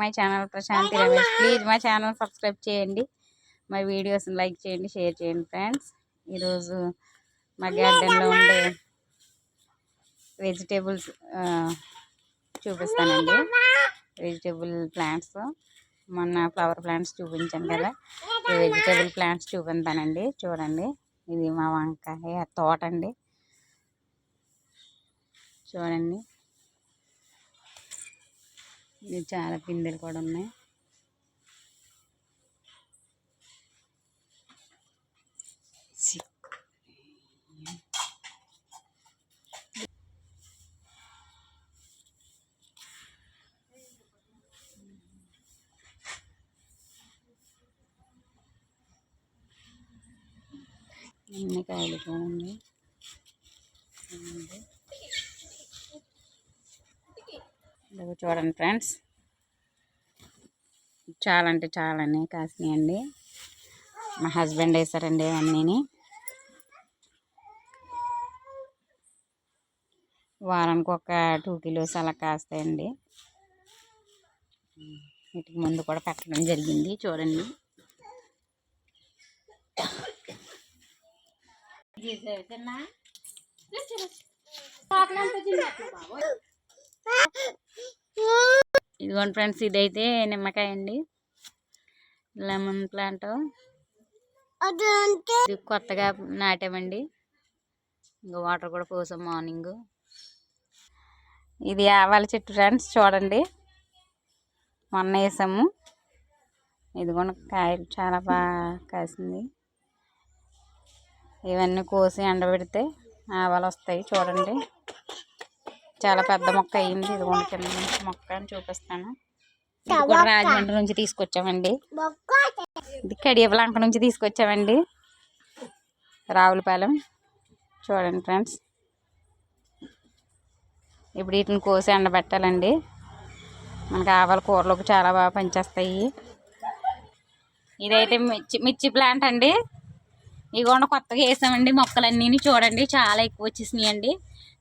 My channel Prashanthi Ramesh please మా channel subscribe చేయండి. మా వీడియోస్ లైక్ చేయండి షేర్ చేయండి ఫ్రెండ్స్ ఈరోజు మా గార్డెన్లో ఉండే వెజిటేబుల్స్ చూపిస్తానండి. వెజిటేబుల్ ప్లాంట్స్ మొన్న ఫ్లవర్ ప్లాంట్స్ చూపించాను కదా. వెజిటేబుల్ ప్లాంట్స్ చూపిస్తానండి. చూడండి. ఇది మా వంకాయ తోట అండి. చూడండి. ఇది చాలా పిందెలు కూడా ఉన్నాయి. అన్ని కాయలు చూడండి ఇదిగో చూడండి ఫ్రెండ్స్. చాలా అంటే చాలానే కాసినాయండి. మా హస్బెండ్ వేసారండి అన్నీని వారానికి ఒక టూ కిలోస్ అలా కాస్తాయండి. వీటికి ముందు కూడా పెట్టడం జరిగింది. చూడండి. ఇదిగోండి ఫ్రెండ్స్ ఇదైతే నిమ్మకాయ అండి. Lemon plant. ఇది కొత్తగా నాటామండి. ఇంకా వాటర్ కూడా పోసాం మార్నింగ్. ఇది ఆవాల చెట్టు ఫ్రెండ్స్ చూడండి. మొన్న వేసాము. ఇదిగోండి కాయలు చాలా బాగా కాసింది. ఇవన్నీ కోసి ఎండబెడితే ఆవాలు వస్తాయి చూడండి. చాలా పెద్ద మొక్క అయ్యింది ఇదిగోండి కింద నుంచి మొక్క అని చూపిస్తాను. ఇది కూడా రాజమండ్రి నుంచి తీసుకొచ్చామండి. ఇది కడియపలంక నుంచి తీసుకొచ్చామండి. రావులపాలెం. చూడండి ఫ్రెండ్స్. ఇప్పుడు వీటిని కోసి ఎండబెట్టాలండి. మనకి ఆవాల కూరలోకి చాలా బాగా పనిచేస్తాయి. ఇదైతే మిర్చి మిర్చి ప్లాంట్ అండి. ఇగోండి కొత్తగా వేసామండి మొక్కలన్నీ చూడండి చాలా ఎక్కువ వచ్చేసినాయండి.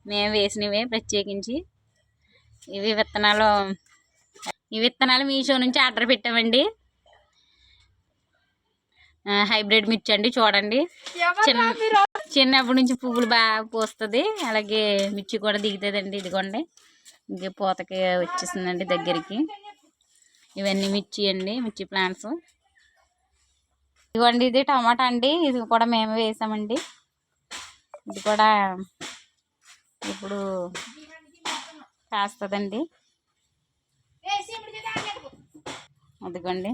మేము వేసినవే ప్రత్యేకించి. ఇవి విత్తనాలు ఈ విత్తనాలు మీషో నుంచి ఆర్డర్ పెట్టామండి. హైబ్రిడ్ మిర్చి అండి చూడండి. చిన్న చిన్నప్పటి నుంచి పువ్వులు బాగా పూస్తుంది. అలాగే మిర్చి కూడా దిగుతుందండి ఇదిగోండి. ఇంకే పూతకి వచ్చేసిందండి దగ్గరికి. ఇవన్నీ మిర్చి అండి మిర్చి ప్లాంట్స్. ఇదిగోండి ఇది టమాటా అండి. ఇది కూడా మేము వేసామండి. ఇది కూడా ఇప్పుడు కాస్తుందండి. అదిగోండి.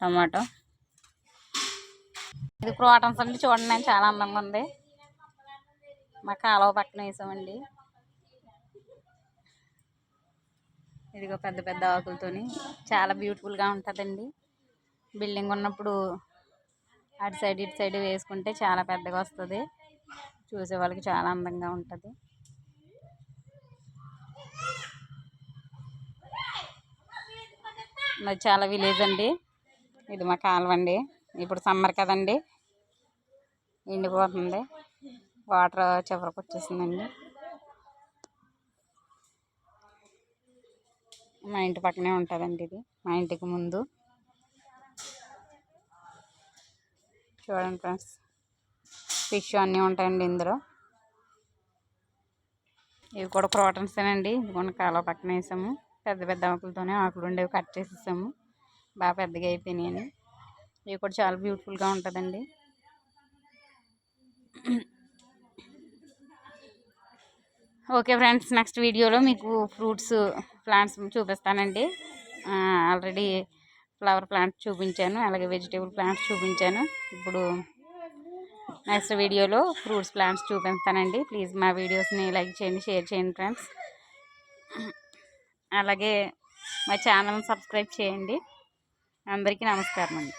టమాటో. ఇది క్రోటన్స్ అండి. చూడండి చాలా అందంగా ఉంది. మా కాలువ పక్కన వేసామండి. ఇదిగో పెద్ద పెద్ద ఆకులతోని చాలా బ్యూటిఫుల్గా ఉంటుందండి. బిల్డింగ్ ఉన్నప్పుడు అటు సైడ్ ఇటు సైడ్ వేసుకుంటే చాలా పెద్దగా వస్తుంది. చూసే వాళ్ళకి చాలా అందంగా ఉంటుంది. మరి చాలా విలేజ్ అండి. ఇది మా కాలువ అండి. ఇప్పుడు సమ్మర్ కదండి. ఎండిపోతుంది. వాటర్ చివరికి వచ్చేసిందండి. మా ఇంటి పక్కనే ఉంటుందండి ఇది. మా ఇంటికి ముందు. చూడండి ఫ్రెండ్స్. ఫిష్ అన్నీ ఉంటాయండి ఇందులో. ఇవి కూడా క్రోటన్సేనండి ఇదిగోండి కాలువ పక్కన వేసాము. పెద్ద పెద్ద ఆకులతోనే ఆకులు ఉండేవి కట్ చేసేసాము. బాగా పెద్దగా అయిపోయినాయని. ఇవి కూడా చాలా బ్యూటిఫుల్గా ఉంటుందండి. ఓకే ఫ్రెండ్స్ నెక్స్ట్ వీడియోలో మీకు ఫ్రూట్స్ ప్లాంట్స్ చూపిస్తానండి. ఆల్రెడీ ఫ్లవర్ ప్లాంట్ చూపించాను అలాగే వెజిటేబుల్ ప్లాంట్స్ చూపించాను. ఇప్పుడు నెక్స్ట్ వీడియోలో ఫ్రూట్స్ ప్లాంట్స్ చూపిస్తానండి. ప్లీజ్ మా వీడియోస్ని లైక్ చేయండి షేర్ చేయండి ఫ్రెండ్స్. అలాగే మా ఛానల్ని సబ్స్క్రైబ్ చేయండి. అందరికీ నమస్కారం అండి